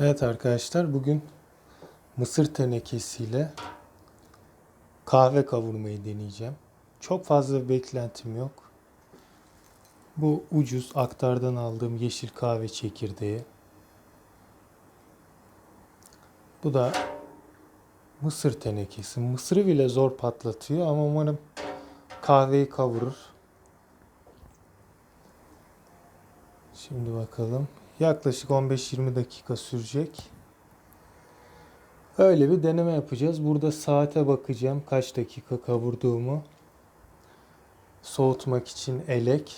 Evet arkadaşlar bugün mısır tenekesiyle kahve kavurmayı deneyeceğim. Çok fazla bir beklentim yok. Bu ucuz aktardan aldığım yeşil kahve çekirdeği. Bu da mısır tenekesi. Mısırı bile zor patlatıyor ama umarım kahveyi kavurur. Şimdi bakalım. Yaklaşık 15-20 dakika sürecek. Öyle bir deneme yapacağız. Burada saate bakacağım kaç dakika kavurduğumu. Soğutmak için elek.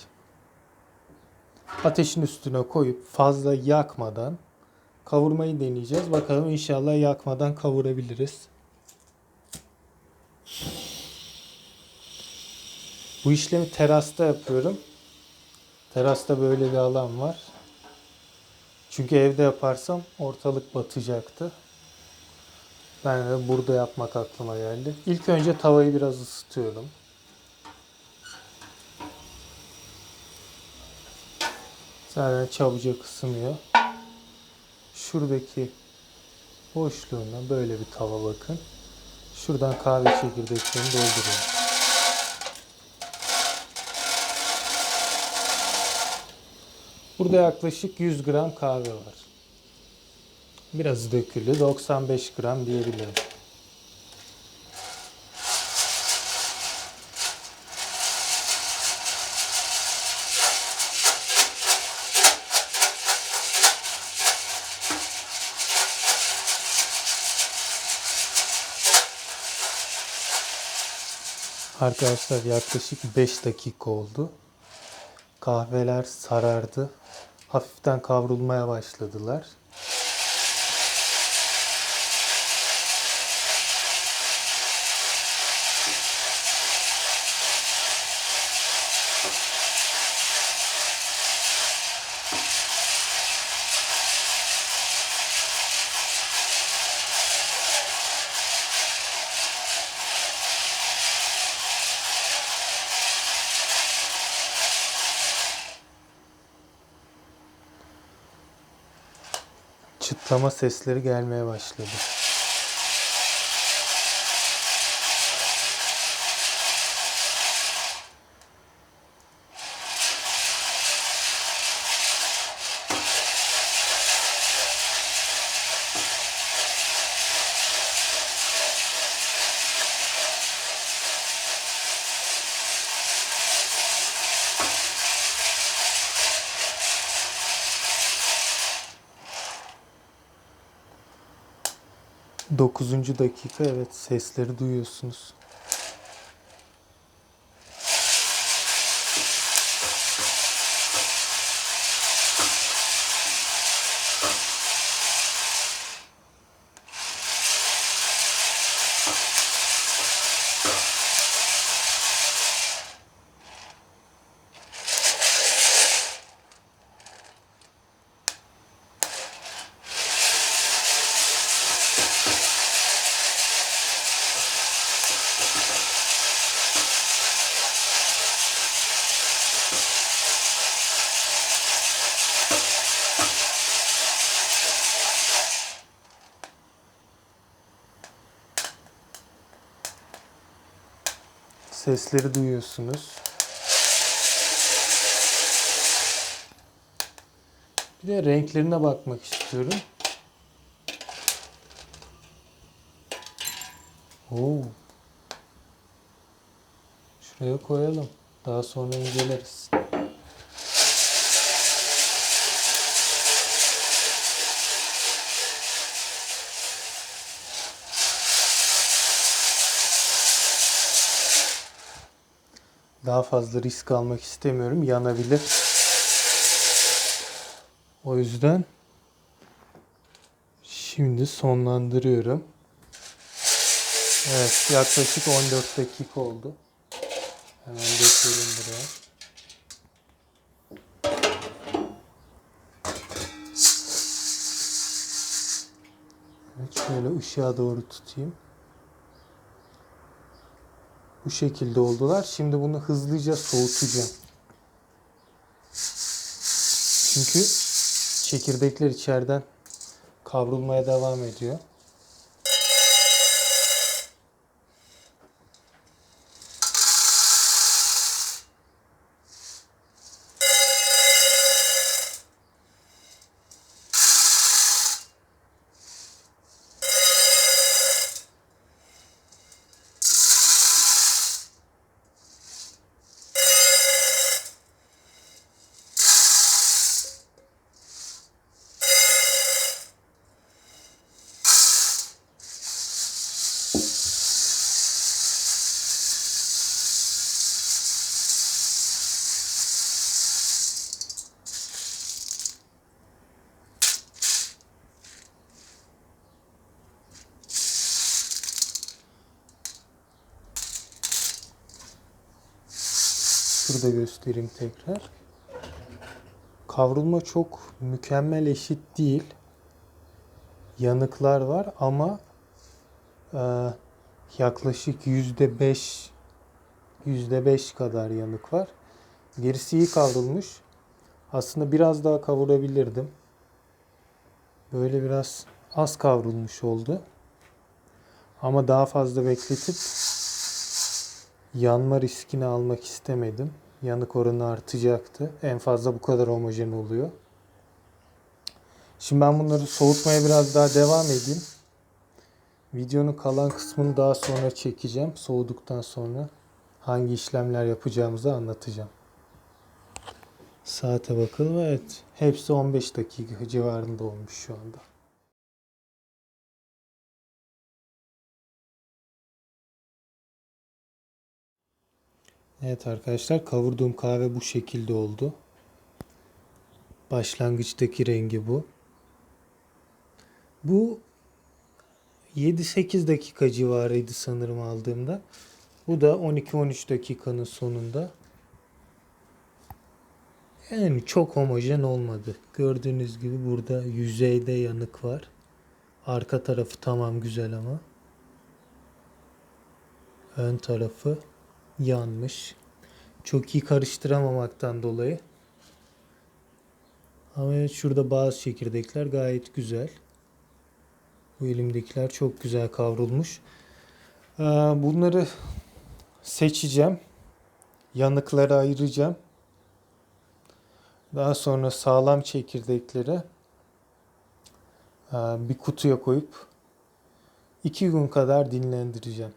Ateşin üstüne koyup fazla yakmadan kavurmayı deneyeceğiz. Bakalım inşallah yakmadan kavurabiliriz. Bu işlemi terasta yapıyorum. Terasta böyle bir alan var. Çünkü evde yaparsam ortalık batacaktı. Ben de burada yapmak aklıma geldi. İlk önce tavayı biraz ısıtıyorum. Zaten çabucak ısınıyor. Şuradaki boşluğuna böyle bir tava bakın. Şuradan kahve çekirdeklerini dolduruyorum. Burada yaklaşık 100 gram kahve var. Biraz dökülü 95 gram diyebilirim. Arkadaşlar yaklaşık 5 dakika oldu. Kahveler sarardı. Hafiften kavrulmaya başladılar. Çıtlama sesleri gelmeye başladı. Dokuzuncu dakika evet sesleri duyuyorsunuz. Sesleri duyuyorsunuz. Bir de renklerine bakmak istiyorum. Oo. Şuraya koyalım. Daha sonra inceleriz. Daha fazla risk almak istemiyorum. Yanabilir. O yüzden şimdi sonlandırıyorum. Evet yaklaşık 14 dakika oldu. Hemen dökelim buraya. Evet şöyle ışığa doğru tutayım. Bu şekilde oldular. Şimdi bunu hızlıca soğutacağım. Çünkü çekirdekler içeriden kavrulmaya devam ediyor. Şurada göstereyim tekrar. Kavrulma çok mükemmel eşit değil. Yanıklar var ama e, yaklaşık yüzde beş yüzde beş kadar yanık var. Gerisi iyi kavrulmuş. Aslında biraz daha kavurabilirdim. Böyle biraz az kavrulmuş oldu. Ama daha fazla bekletip yanma riskini almak istemedim. Yanık oranı artacaktı. En fazla bu kadar homojen oluyor. Şimdi ben bunları soğutmaya biraz daha devam edeyim. Videonun kalan kısmını daha sonra çekeceğim. Soğuduktan sonra hangi işlemler yapacağımızı anlatacağım. Saate bakalım. Evet. Hepsi 15 dakika civarında olmuş şu anda. Evet arkadaşlar kavurduğum kahve bu şekilde oldu. Başlangıçtaki rengi bu. Bu 7-8 dakika civarıydı sanırım aldığımda. Bu da 12-13 dakikanın sonunda. Yani çok homojen olmadı. Gördüğünüz gibi burada yüzeyde yanık var. Arka tarafı tamam güzel ama. Ön tarafı yanmış. Çok iyi karıştıramamaktan dolayı. Ama evet şurada bazı çekirdekler gayet güzel. Bu elimdekiler çok güzel kavrulmuş. Ee, Bunları seçeceğim. Yanıkları ayıracağım. Daha sonra sağlam çekirdekleri e, bir kutuya koyup iki gün kadar dinlendireceğim.